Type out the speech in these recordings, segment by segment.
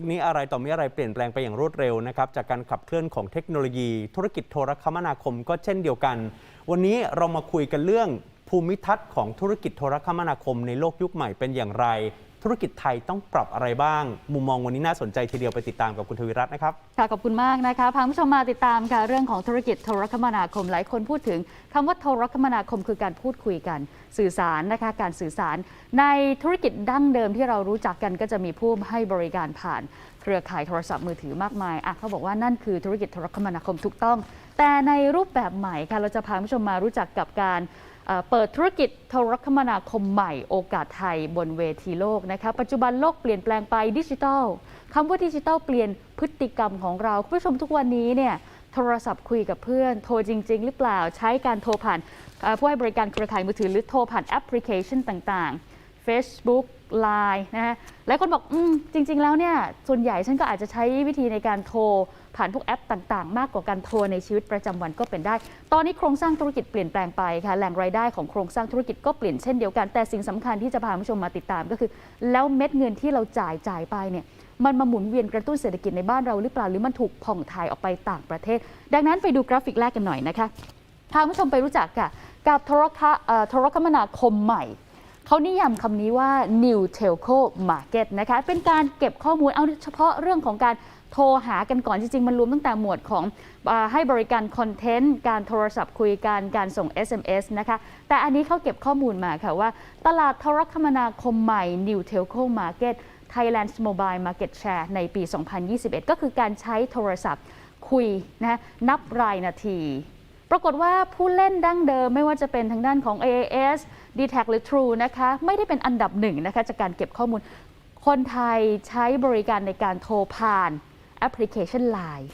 คนี้อะไรต่อมีอะไรเปลี่ยนแปลงไปอย่างรวดเร็วนะครับจากการขับเคลื่อนของเทคโนโลยี ธุรกิจโทรคมนาคมก็เช่นเดียวกัน วันนี้เรามาคุยกันเรื่องภูมิทัศน์ของธุรกิจโทรคมนาคมในโลกยุคใหม่เป็นอย่างไร ธุรกิจไทยต้องปรับอะไรบ้าง มุมมองวันนี้น่าสนใจทีเดียวไปติดตามกับคุณทวิรัตน์นะครับ ค่ะขอบคุณมากนะคะพาผู้ชมมาติดตามค่ะเรื่องของธุรกิจโทรคมนาคมหลายคนพูดถึงคำว่าโทรคมนาคมคือการพูดคุยกัน สื่อสารนะคะการสื่อสาร ในธุรกิจดั้งเดิมที่เรารู้จักกันก็จะมีผู้ให้บริการผ่านเครือข่ายโทรศัพท์มือถือมากมายอะเขาบอกว่านั่นคือธุรกิจโทรคมนาคมถูกต้อง แต่ในรูปแบบใหม่ค่ะเราจะพาผู้ชมมารู้จักกับการ เปิดธุรกิจโทรคมนาคมใหม่โอกาสไทยบนเวทีโลกนะคะปัจจุบันโลกเปลี่ยนแปลงไปดิจิทัลคำว่าดิจิทัลเปลี่ยนพฤติกรรมของเราคุณผู้ชมทุกวันนี้เนี่ยโทรศัพท์คุยกับเพื่อน โทรจริง ๆ หรือเปล่าใช้การโทรผ่านผู้ให้บริการเครือข่ายมือถือหรือโทรผ่านแอปพลิเคชันต่างๆ Facebook Line นะฮะหลายคนบอกอืมจริง ๆ แล้วเนี่ยส่วนใหญ่ฉันก็อาจจะใช้วิธีในการโทร ผ่านพวกแอปต่างๆ มากกว่าการโทรในชีวิตประจำวันก็เป็นได้ ตอนนี้โครงสร้างธุรกิจเปลี่ยนแปลงไปค่ะ แหล่งรายได้ของโครงสร้างธุรกิจก็เปลี่ยนเช่นเดียวกัน แต่สิ่งสำคัญที่จะพาผู้ชมมาติดตามก็คือ แล้วเม็ดเงินที่เราจ่ายจ่ายไปเนี่ยมันมาหมุนเวียนกระตุ้นเศรษฐกิจในบ้านเราหรือเปล่าหรือมันถูกผ่องถ่ายออกไปต่างประเทศ ดังนั้นไปดูกราฟิกแรกกันหน่อยนะคะพาผู้ชมไปรู้จักค่ะกับโทรคโทรคมนาคมใหม่เขานิยามคำนี้ว่า new telco market นะคะเป็นการเก็บข้อมูลเอาเฉพาะเรื่องของการ โทรหากันก่อนจริง ๆ มันรวมตั้งแต่หมวดของอให้บริการคอนเทนต์การโทรศัพท์คุยกันการส่ง SMS นะคะ แต่อันนี้เขาเก็บข้อมูลมาค่ะว่า ตลาดโทรคมนาคมใหม่ new telco market Thailand's Mobile Market Share ในปี 2021 ก็คือการใช้โทรศัพท์คุยนะนับรายนาที ปรากฏว่าผู้เล่นดั้งเดิมไม่ว่าจะเป็นทางด้านของ AAS d t a c หรือ True นะคะไม่ได้เป็นอันดับหนึ่งนะคะจากการเก็บข้อมูล คนไทยใช้บริการในการโทรผ่าน แอปพลิเคชัน Line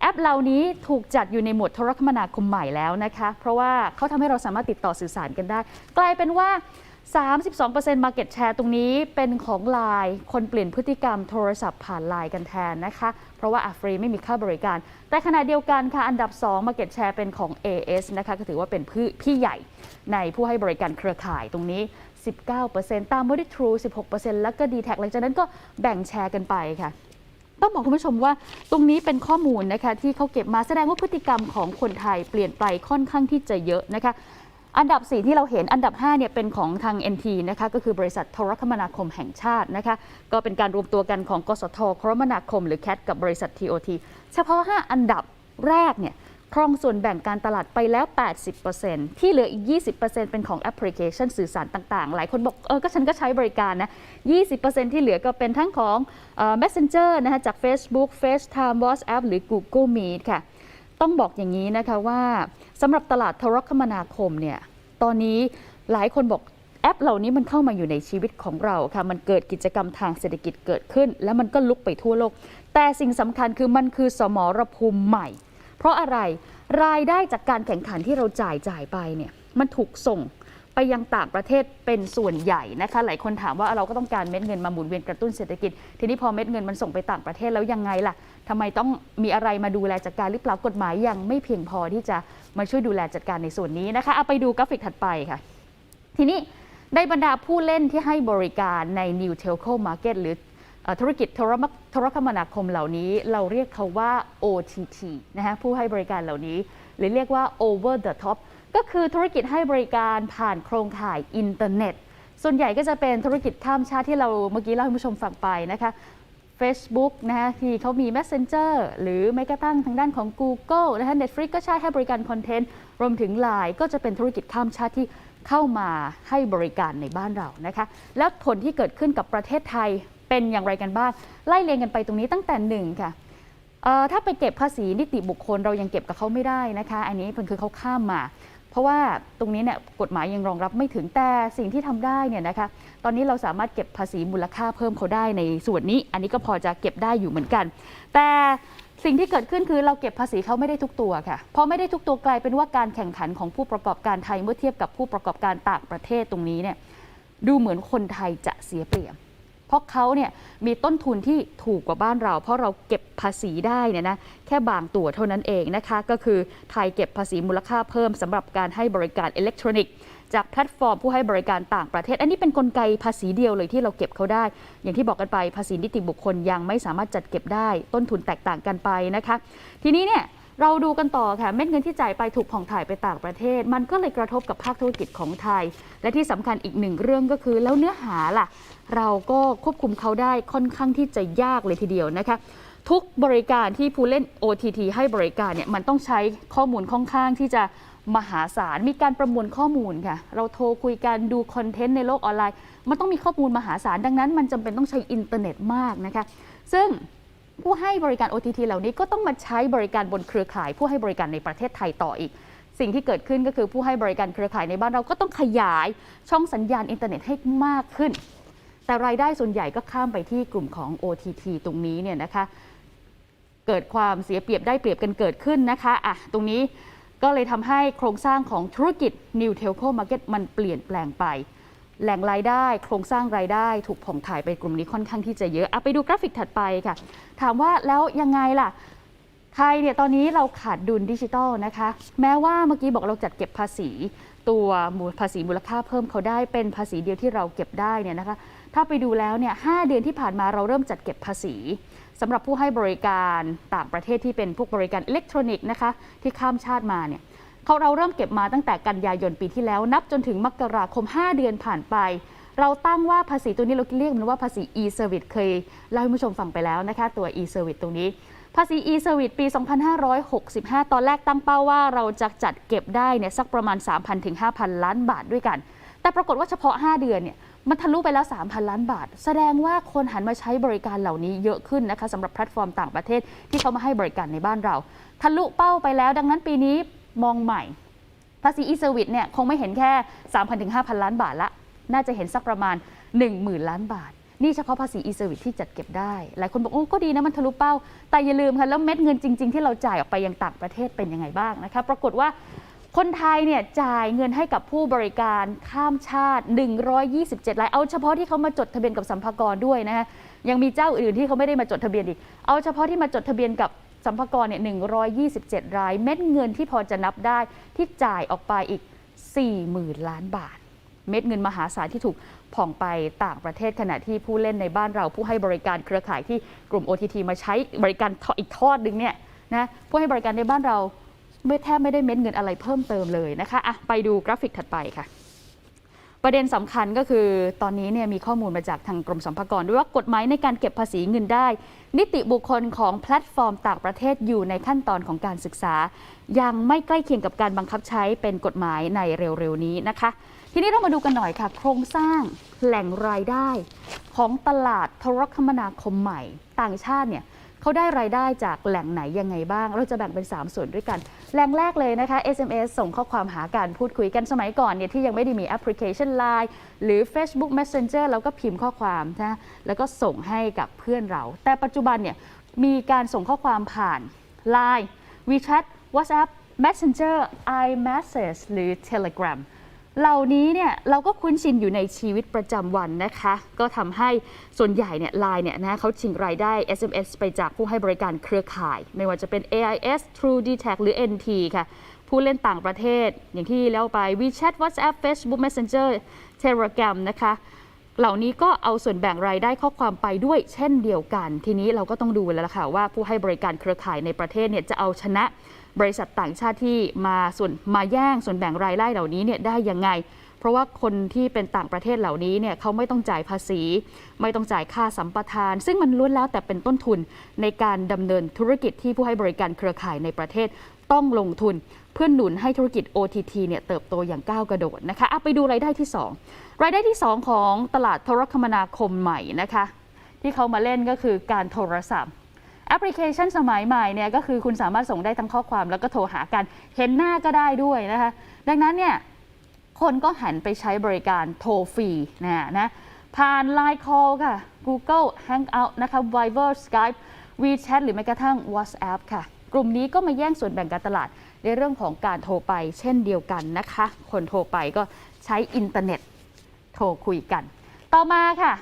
แอปเหล่านี้ถูกจัดอยู่ในหมวดโทรคมนาคมใหม่แล้วนะคะ เพราะว่าเขาทำให้เราสามารถติดต่อสื่อสารกันได้ กลายเป็นว่า 32% Market Share ตรงนี้เป็นของ Line คนเปลี่ยนพฤติกรรมโทรศัพท์ผ่าน Line กันแทนนะคะ เพราะว่าอะฟรีไม่มีค่าบริการ แต่ขณะเดียวกันค่ะ อันดับ 2 Market Share เป็นของ AS นะคะก็ถือว่าเป็นพี่พี่ใหญ่ในผู้ให้บริการเครือข่ายตรงนี้ 19%ตามมาด้วย True 16%แล้วก็ d t แทหลังจากนั้นก็แบ่งแชร์กันไปค่ะ ต้องบอกคุณผู้ชมว่าตรงนี้เป็นข้อมูลนะคะที่เขาเก็บมาแสดงว่าพฤติกรรมของคนไทยเปลี่ยนไปค่อนข้างที่จะเยอะนะคะอันดับ 4 ที่เราเห็นอันดับ5เนี่ยเป็นของทาง NT นะคะก็คือบริษัทโทรคมนาคมแห่งชาตินะคะก็เป็นการรวมตัวกันของกสทคมนาคม หรือแคทกับบริษัท TOT เฉพาะ 5 อันดับแรกเนี่ย ครองส่วนแบ่งการตลาดไปแล้ว 80%ที่เหลืออีก 20%เป็นของแอปพลิเคชันสื่อสารต่างๆ หลายคนบอกเออก็ฉันก็ใช้บริการนะ 20%ที่เหลือก็เป็นทั้งของเอ่อ Messenger นะคะจาก Facebook FaceTime WhatsApp หรือ Google Meet ค่ะ ต้องบอกอย่างนี้นะคะว่าสำหรับตลาดโทรคมนาคมเนี่ยตอนนี้หลายคนบอกแอปเหล่านี้มันเข้ามาอยู่ในชีวิตของเราค่ะ มันเกิดกิจกรรมทางเศรษฐกิจเกิดขึ้น แล้วมันก็ลุกไปทั่วโลก แต่สิ่งสำคัญคือมันคือสมรภูมิใหม่ ราะอะไรรายได้จากการแข่งขันที่เราจ่ายจ่ายไปเนี่ยมันถูกส่งไปยังต่างประเทศเป็นส่วนใหญ่นะคะ หลายคนถามว่าเราก็ต้องการเม็ดเงินมาหมุนเวียนกระตุ้นเศรษฐกิจ ทีนี้พอเม็ดเงินมันส่งไปต่างประเทศแล้วยังไงล่ะทำไมต้องมีอะไรมาดูแลจัดการหรือเปล่ากฎหมายยังไม่เพียงพอที่จะมาช่วยดูแลจัดการในส่วนนี้นะคะเอาไปดูกราฟิกถัดไปค่ะ ทีนี้ในบรรดาผู้เล่นที่ให้บริการใน New Telco Market หรือ ธุรกิจโทรมโทรคมนาคมเหล่านี้ เราเรียกเขาว่า OTT นะคะผู้ให้บริการเหล่านี้ หรือเรียกว่า Over the Top ก็คือธุรกิจให้บริการผ่านโครงข่ายอินเทอร์เน็ต ส่วนใหญ่ก็จะเป็นธุรกิจข้ามชาติที่เราเมื่อกี้เล่าให้ผู้ชมฟังไปนะคะ Facebook นะคะที่เขามี Messenger หรือแม้กระทั่งทางด้านของ Google นะคะ Netflix ก็ใช้ให้บริการคอนเทนต์ รวมถึง Line ก็จะเป็นธุรกิจข้ามชาติที่เข้ามาให้บริการในบ้านเรานะคะ แล้วผลที่เกิดขึ้นกับประเทศไทย เป็นอย่างไรกันบ้างไล่เรียงกันไปตรงนี้ตั้งแต่หนึ่งค่ะถ้าไปเก็บภาษีนิติบุคคลเรายังเก็บกับเขาไม่ได้นะคะ อันนี้เป็นคือเขาข้ามมา เพราะว่าตรงนี้เนี่ยกฎหมายยังรองรับไม่ถึงแต่สิ่งที่ทำได้เนี่ยนะคะ ตอนนี้เราสามารถเก็บภาษีมูลค่าเพิ่มเขาได้ในส่วนนี้ อันนี้ก็พอจะเก็บได้อยู่เหมือนกัน แต่สิ่งที่เกิดขึ้นคือเราเก็บภาษีเขาไม่ได้ทุกตัวค่ะพอไม่ได้ทุกตัวกลายเป็นว่าการแข่งขันของผู้ประกอบการไทยเมื่อเทียบกับผู้ประกอบการต่างประเทศตรงนี้เนี่ยดูเหมือนคนไทยจะเสียเปรียบ ราะเขาเนี่ยมีต้นทุนที่ถูกกว่าบ้านเรา เพราะเราเก็บภาษีได้เนี่ยนะแค่บางตัวเท่านั้นเองนะคะก็คือไทยเก็บภาษีมูลค่าเพิ่มสำหรับการให้บริการอิเล็กทรอนิกส์จากแพลตฟอร์มผู้ให้บริการต่างประเทศ อันนี้เป็นนกลไกภาษีเดียวเลยที่เราเก็บเขาได้ อย่างที่บอกกันไปภาษีนิติบุคคลยังไม่สามารถจัดเก็บได้ ต้นทุนแตกต่างกันไปนะคะ ทีนี้เนี่ย เราดูกันต่อค่ะเม็ดเงินที่จ่ายไปถูกผ่องถ่ายไปต่างประเทศ มันก็เลยกระทบกับภาคธุรกิจของไทย และที่สำคัญอีกหนึ่งเรื่องก็คือแล้วเนื้อหาล่ะ เราก็ควบคุมเขาได้ค่อนข้างที่จะยากเลยทีเดียวนะคะทุกบริการที่ผู้เล่น OTT ให้บริการเนี่ยมันต้องใช้ข้อมูลค่อนข้างที่จะมหาศาล มีการประมวลข้อมูลค่ะ เราโทรคุยกันดูคอนเทนต์ในโลกออนไลน์ มันต้องมีข้อมูลมหาศาล ดังนั้นมันจำเป็นต้องใช้อินเทอร์เน็ตมากนะคะ ซึ่ง ผู้ให้บริการ OTT เหล่านี้ก็ต้องมาใช้บริการบนเครือข่าย ผู้ให้บริการในประเทศไทยต่ออีก สิ่งที่เกิดขึ้นก็คือผู้ให้บริการเครือข่ายในบ้านเราก็ต้องขยายช่องสัญญาณอินเทอร์เน็ตให้มากขึ้น แต่รายได้ส่วนใหญ่ก็ข้ามไปที่กลุ่มของ OTT ตรงนี้เนี่ยนะคะ เกิดความเสียเปรียบได้เปรียบกันเกิดขึ้นนะคะอะตรงนี้ก็เลยทำให้โครงสร้างของธุรกิจ New Telco Market มันเปลี่ยนแปลงไป แหล่งรายได้ โครงสร้างรายได้ ถูกผ่องถ่ายไปกลุ่มนี้ค่อนข้างที่จะเยอะอะไปดูกราฟิกถัดไปค่ะ ถามว่าแล้วยังไงล่ะไทยเนี่ยตอนนี้เราขาดดุลดิจิทัลนะคะ แม้ว่าเมื่อกี้บอกเราจัดเก็บภาษี ตัวมูลภาษีมูลค่าเพิ่มเขาได้เป็นภาษีเดียวที่เราเก็บได้เนี่ยนะคะ ถ้าไปดูแล้วเนี่ยหเดือนที่ผ่านมาเราเริ่มจัดเก็บภาษีสำหรับผู้ให้บริการต่างประเทศที่เป็นพวกบริการอิเล็กทรอนิกส์นะคะที่ข้ามชาติมาเนี่ย เขาเราเริ่มเก็บมาตั้งแต่กันยายนปีที่แล้ว นับจนถึงมกราคม 5 เดือนผ่านไป เราตั้งว่าภาษีตัวนี้เราเรียกมันว่าภาษี e-service เคยเล่าให้ผู้ชมฟังไปแล้วนะคะตัว e-service ตรงนี้ภาษี e-service ปี 2565 ตอนแรกตั้งเป้าว่าเราจะจัดเก็บได้เนี่ยสักประมาณ 3,000 ถึง 5,000 ล้านบาทด้วยกัน แต่ปรากฏว่าเฉพาะ 5 เดือนเนี่ยมันทะลุไปแล้ว 3,000 ล้านบาท แสดงว่าคนหันมาใช้บริการเหล่านี้เยอะขึ้นนะคะสำหรับแพลตฟอร์มต่างประเทศที่เขามาให้บริการในบ้านเรา ทะลุเป้าไปแล้ว ดังนั้นปีนี้ มองใหม่ ภาษี e-service เนี่ยคงไม่เห็นแค่ 3,000ถึง5,000 ล้านบาทละ น่าจะเห็นสักประมาณ 10,000 ล้านบาท นี่เฉพาะภาษี e-service ที่จัดเก็บได้ หลายคนบอกโอ้ก็ดีนะมันทะลุเป้า แต่อย่าลืมค่ะแล้วเม็ดเงินจริง ๆ ที่เราจ่ายออกไปยังต่างประเทศเป็นยังไงบ้างนะคะปรากฏว่าคนไทยเนี่ยจ่ายเงินให้กับผู้บริการข้ามชาติ 127 ราย เอาเฉพาะที่เขามาจดทะเบียนกับสัมภากรด้วยนะคะยังมีเจ้าอื่นที่เขาไม่ได้มาจดทะเบียนอีก เอาเฉพาะที่มาจดทะเบียนกับ สัมภากรเนี่ย127 ราย เม็ดเงินที่พอจะนับได้ที่จ่ายออกไปอีก 40,000 ล้านบาท เม็ดเงินมหาศาลที่ถูกผ่องไปต่างประเทศขณะที่ผู้เล่นในบ้านเรา ผู้ให้บริการเครือข่ายที่กลุ่ม OTT มาใช้บริการอีกทอดหนึงเนี่ยนะผู้ให้บริการในบ้านเราไม่แทบไม่ได้เม็ดเงินอะไรเพิ่มเติมเลยนะคะอะไปดูกราฟิกถัดไปค่ะ ประเด็นสำคัญก็คือตอนนี้เนี่ยมีข้อมูลมาจากทางกรมสรรพากรด้วยว่ากฎหมายในการเก็บภาษีเงินได้ นิติบุคคลของแพลตฟอร์มต่างประเทศอยู่ในขั้นตอนของการศึกษา ยังไม่ใกล้เคียงกับการบังคับใช้เป็นกฎหมายในเร็วๆนี้นะคะ ทีนี้เรามาดูกันหน่อยค่ะ โครงสร้างแหล่งรายได้ ของตลาดโทรคมนาคมใหม่ ต่างชาติเนี่ย เขาได้รายได้จากแหล่งไหนยังไงบ้าง เราจะแบ่งเป็น 3 ส่วนด้วยกัน แหล่งแรกเลยนะคะ SMS ส่งข้อความหาการพูดคุยกันสมัยก่อนเนี่ยที่ยังไม่ได้มีแอปพลิเคชัน Line หรือ Facebook Messenger เราก็พิมพ์ข้อความนะแล้วก็ส่งให้กับเพื่อนเรา แต่ปัจจุบันเนี่ยมีการส่งข้อความผ่าน Line WeChat WhatsApp Messenger iMessage หรือ Telegram เหล่านี้เนี่ยเราก็คุ้นชินอยู่ในชีวิตประจำวันนะคะ ก็ทำให้ส่วนใหญ่เนี่ยไลน์เนี่ยนะเขาชิงรายได้ SMS ไปจากผู้ให้บริการเครือข่าย ไม่ว่าจะเป็น AIS True d t a c หรือ NT ค่ะ ผู้เล่นต่างประเทศ อย่างที่แล้วไป WeChat WhatsApp Facebook Messenger Telegram นะคะเหล่านี้ก็เอาส่วนแบ่งรายได้ข้อความไปด้วยเช่นเดียวกัน ทีนี้เราก็ต้องดูแล้วล่ะค่ะว่าผู้ให้บริการเครือข่ายในประเทศเนี่ยจะเอาชนะ บริษัทต่างชาติที่มาส่วนมาแย่งส่วนแบ่งรายได้เหล่านี้เนี่ยได้ยังไง เพราะว่าคนที่เป็นต่างประเทศเหล่านี้เนี่ยเขาไม่ต้องจ่ายภาษี ไม่ต้องจ่ายค่าสัมปทาน ซึ่งมันล้วนแล้วแต่เป็นต้นทุนในการดำเนินธุรกิจที่ผู้ให้บริการเครือข่ายในประเทศต้องลงทุนเพื่อหนุนให้ธุรกิจ OTT เนี่ยเติบโตอย่างก้าวกระโดดนะคะเอาไปดูรายได้ที่ 2 รายได้ที่ 2 ของตลาดโทรคมนาคมใหม่นะคะ ที่เขามาเล่นก็คือการโทรศัพท์ แอปพลิเคชันสมัยใหม่เนี่ยก็คือคุณสามารถส่งได้ทั้งข้อความแล้วก็โทรหากัน เห็นหน้าก็ได้ด้วยนะคะ ดังนั้นเนี่ยคนก็หันไปใช้บริการโทรฟรีนะนะผ่าน Line Call ค่ะ Google Hangout นะคะ Viber Skype WeChat หรือแม้กระทั่ง WhatsApp ค่ะ กลุ่มนี้ก็มาแย่งส่วนแบ่งการตลาดในเรื่องของการโทรไปเช่นเดียวกันนะคะ คนโทรไปก็ใช้อินเทอร์เน็ตโทรคุยกัน ต่อมาค่ะ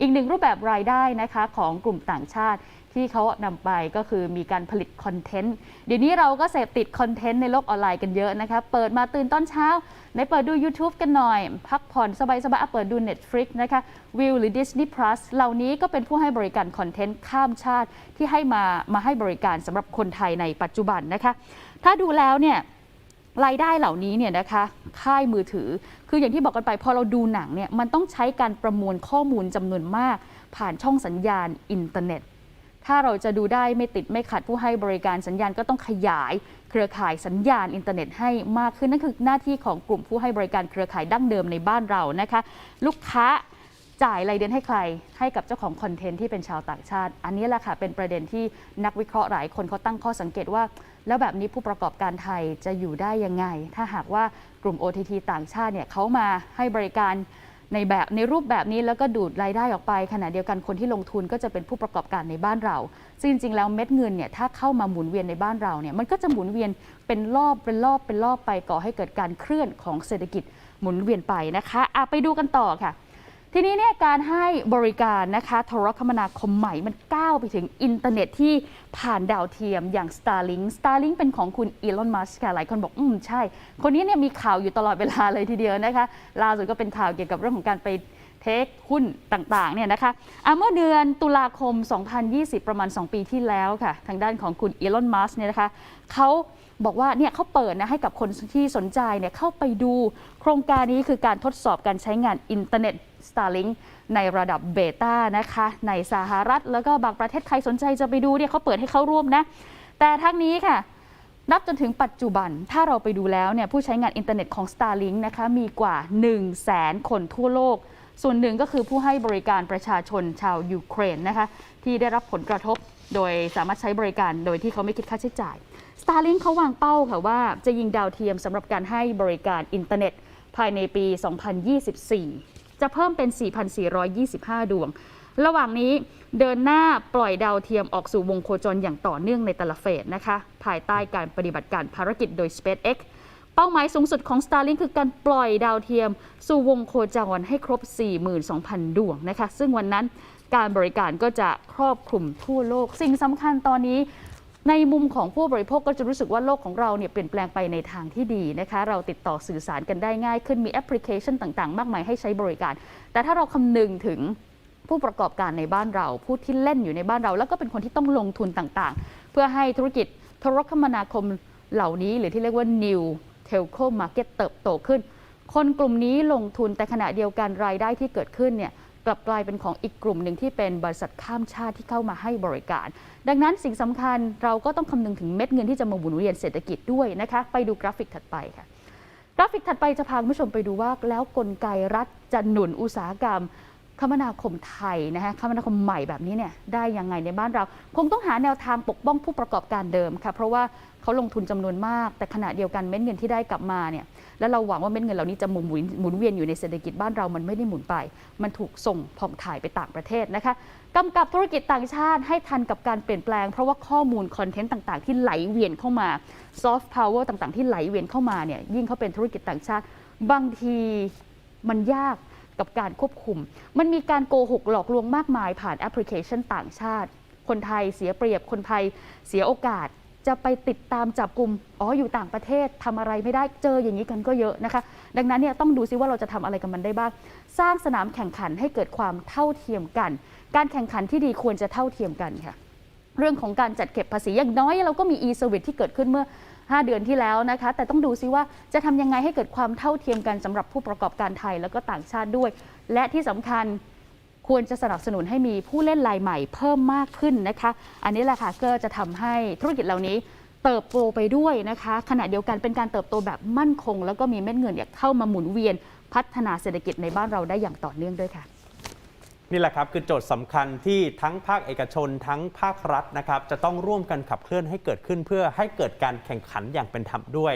อีกหนึ่งรูปแบบรายได้นะคะของกลุ่มต่างชาติ ที่เขานำไปก็คือมีการผลิตคอนเทนต์เดี๋ยวนี้เราก็เสพติดคอนเทนต์ในโลกออนไลน์กันเยอะนะคะเปิดมาตื่นตอนเช้าไหนเปิดดู YouTube กันหน่อย พักผ่อนสบายๆเปิดดู Netflix นะคะวิวหรือ Disney Plus เหล่านี้ก็เป็นผู้ให้บริการคอนเทนต์ข้ามชาติที่ให้มามาให้บริการสำหรับคนไทยในปัจจุบันนะคะ ถ้าดูแล้วเนี่ยรายได้เหล่านี้เนี่ยนะคะค่ายมือถือ คืออย่างที่บอกกันไปพอเราดูหนังเนี่ยมันต้องใช้การประมวลข้อมูลจำนวนมาก ผ่านช่องสัญญาณอินเทอร์เน็ต ถ้าเราจะดูได้ไม่ติดไม่ขัดผู้ให้บริการสัญญาณก็ต้องขยาย เครือข่ายสัญญาณอินเทอร์เน็ตให้มากขึ้นนั่นคือหน้าที่ของกลุ่มผู้ให้บริการเครือข่ายดั้งเดิมในบ้านเรานะคะ ลูกค้าจ่ายรายเดือนให้ใคร ให้กับเจ้าของคอนเทนต์ที่เป็นชาวต่างชาติ อันนี้แหละค่ะเป็นประเด็นที่นักวิเคราะห์หลายคนเขาตั้งข้อสังเกตว่า แล้วแบบนี้ผู้ประกอบการไทยจะอยู่ได้ยังไง ถ้าหากว่ากลุ่ม OTT ต่างชาติเนี่ยเขามาให้บริการ ในแบบในรูปแบบนี้แล้วก็ดูดรายได้ออกไป ขณะเดียวกันคนที่ลงทุนก็จะเป็นผู้ประกอบการในบ้านเรา ซึ่งจริงๆแล้วเม็ดเงินเนี่ยถ้าเข้ามาหมุนเวียนในบ้านเราเนี่ยมันก็จะหมุนเวียนเป็นรอบเป็นรอบเป็นรอบไปก่อให้เกิดการเคลื่อนของเศรษฐกิจหมุนเวียนไปนะคะอะไปดูกันต่อค่ะ ทีนี้เนี่ยการให้บริการนะคะโทรคมนาคมใหม่มันก้าวไปถึงอินเทอร์เน็ตที่ผ่านดาวเทียมอย่าง Starlink Starlink เป็นของคุณอีลอนมัสก์ค่ะหลายคนบอกอืมใช่ คนนี้เนี่ยมีข่าวอยู่ตลอดเวลาเลยทีเดียวนะคะล่าสุดก็เป็นข่าวเกี่ยวกับเรื่องของการไปเทคหุ้นต่างๆเนี่ยนะคะะเมื่อเดือนตุลาคม 2020 ประมาณ 2 ปีที่แล้วค่ะ ทางด้านของคุณอีลอนมัสเนี่ยนะคะเขาบอกว่าเนี่ยเขาเปิดนะให้กับคนที่สนใจเนี่ยเข้าไปดูโครงการนี้คือการทดสอบการใช้งานอินเทอร์เน็ต Starlink ในระดับเบต้านะคะในสหรัฐ แล้วก็บางประเทศใครสนใจจะไปดูเนี่ยเขาเปิดให้เข้าร่วมนะ แต่ทั้งนี้ค่ะนับจนถึงปัจจุบัน ถ้าเราไปดูแล้วเนี่ยผู้ใช้งานอินเทอร์เน็ตของ Starlink นะคะมีกว่า 1 0 0 0 0แสนคนทั่วโลก ส่วนหนึ่งก็คือผู้ให้บริการประชาชนชาวยูเครนนะคะที่ได้รับผลกระทบโดยสามารถใช้บริการโดยที่เขาไม่คิดค่าใช้จ่าย Starlink เขาวางเป้าค่ะว่าจะยิงดาวเทียมสำหรับการให้บริการอินเทอร์เน็ต ภายในปี 2024 จะเพิ่มเป็น 4,425 ดวง ระหว่างนี้เดินหน้าปล่อยดาวเทียมออกสู่วงโคจรอย่างต่อเนื่องในแต่ละเฟสนะคะ ภายใต้การปฏิบัติการภารกิจโดย SpaceX เป้าหมายสูงสุดของ Starlink คือการปล่อยดาวเทียม สู่วงโคจรให้ครบ 42,000 ดวงนะคะ ซึ่งวันนั้นการบริการก็จะครอบคลุมทั่วโลก สิ่งสำคัญตอนนี้ ในมุมของผู้บริโภคก็จะรู้สึกว่าโลกของเราเนี่ยเปลี่ยนแปลงไปในทางที่ดีนะคะ เราติดต่อสื่อสารกันได้ง่ายขึ้นมีแอปพลิเคชันต่างๆ มากมายให้ใช้บริการ แต่ถ้าเราคำนึงถึงผู้ประกอบการในบ้านเราผู้ที่เล่นอยู่ในบ้านเรา แล้วก็เป็นคนที่ต้องลงทุนต่างๆ เพื่อให้ธุรกิจโทรคมนาคมเหล่านี้ หรือที่เรียกว่า new telco market เติบโตขึ้น คนกลุ่มนี้ลงทุนแต่ขณะเดียวกันรายได้ที่เกิดขึ้นเนี่ย กลับกลายเป็นของอีกกลุ่มหนึ่งที่เป็นบริษัทข้ามชาติที่เข้ามาให้บริการ ดังนั้นสิ่งสำคัญเราก็ต้องคำนึงถึงเม็ดเงินที่จะมาหมุนเวียนเศรษฐกิจด้วยนะคะไปดูกราฟิกถัดไปค่ะกราฟิกถัดไปจะพาคุณผู้ชมไปดูว่าแล้วกลไกรัฐจะหนุนอุตสาหกรรม คมนาคมไทยนะคะคมนาคมใหม่แบบนี้เนี่ยได้ยังไงในบ้านเรา คงต้องหาแนวทางปกป้องผู้ประกอบการเดิมค่ะ เพราะว่าเขาลงทุนจำนวนมาก แต่ขณะเดียวกันเม็ดเงินที่ได้กลับมาเนี่ยแล้วเราหวังว่าเม็ดเงินเหล่านี้จะหมุนหมุนหมุนเวียนอยู่ในเศรษฐกิจบ้านเรามันไม่ได้หมุนไป มันถูกส่งผ่องถ่ายไปต่างประเทศนะคะกำกับธุรกิจต่างชาติให้ทันกับการเปลี่ยนแปลง เพราะว่าข้อมูลคอนเทนต์ต่าง ๆ ที่ไหลเวียนเข้ามาซอฟต์พาวเวอร์ต่างๆ ที่ไหลเวียนเข้ามาเนี่ยยิ่งเขาเป็นธุรกิจต่างชาติ บางทีมันยาก กับการควบคุม มันมีการโกหกหลอกลวงมากมายผ่านแอปพลิเคชันต่างชาติ คนไทยเสียเปรียบคนไทยเสียโอกาสจะไปติดตามจับกลุ่มอ๋ออยู่ต่างประเทศทำอะไรไม่ได้เจออย่างนี้กันก็เยอะนะคะ ดังนั้นเนี่ยต้องดูซิว่าเราจะทำอะไรกับมันได้บ้าง สร้างสนามแข่งขันให้เกิดความเท่าเทียมกัน การแข่งขันที่ดีควรจะเท่าเทียมกันค่ะ เรื่องของการจัดเก็บภาษีอย่างน้อยเราก็มี e-service ที่เกิดขึ้นเมื่อ 5 เดือนที่แล้วนะคะ แต่ต้องดูซิว่าจะทำยังไงให้เกิดความเท่าเทียมกันสำหรับผู้ประกอบการไทยแล้วก็ต่างชาติด้วย และที่สำคัญควรจะสนับสนุนให้มีผู้เล่นรายใหม่เพิ่มมากขึ้นนะคะ อันนี้แหละค่ะก็จะทำให้ธุรกิจเหล่านี้เติบโตไปด้วยนะคะ ขณะเดียวกันเป็นการเติบโตแบบมั่นคง แล้วก็มีเม็ดเงินเข้ามาหมุนเวียน พัฒนาเศรษฐกิจในบ้านเราได้อย่างต่อเนื่องด้วยค่ะ นี่แหละครับคือโจทย์สำคัญที่ทั้งภาคเอกชนทั้งภาครัฐนะครับจะต้องร่วมกันขับเคลื่อนให้เกิดขึ้นเพื่อให้เกิดการแข่งขันอย่างเป็นธรรมด้วย